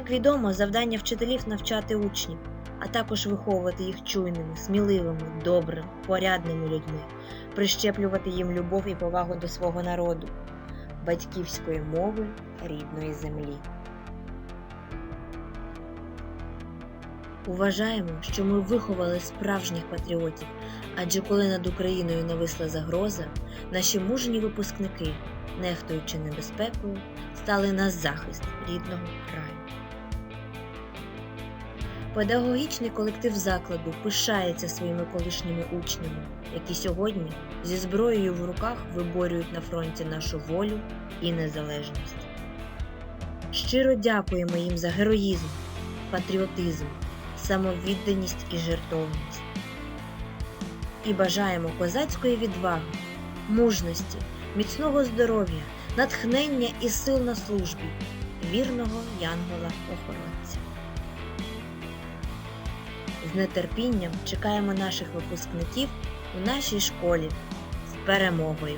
відомо, завдання вчителів навчати учнів, а також виховувати їх чуйними, сміливими, добрими, порядними людьми, прищеплювати їм любов і повагу до свого народу, батьківської мови рідної землі. Уважаємо, що ми виховали справжніх патріотів, адже коли над Україною нависла загроза, наші мужні випускники, нехтуючи небезпекою, стали на захист рідного краю. Педагогічний колектив закладу пишається своїми колишніми учнями, які сьогодні зі зброєю в руках виборюють на фронті нашу волю і незалежність. Щиро дякуємо їм за героїзм, патріотизм, самовідданість і жертовність. І бажаємо козацької відваги, мужності, міцного здоров'я, натхнення і сил на службі, вірного янгола-охоронця. З нетерпінням чекаємо наших випускників у нашій школі з перемогою!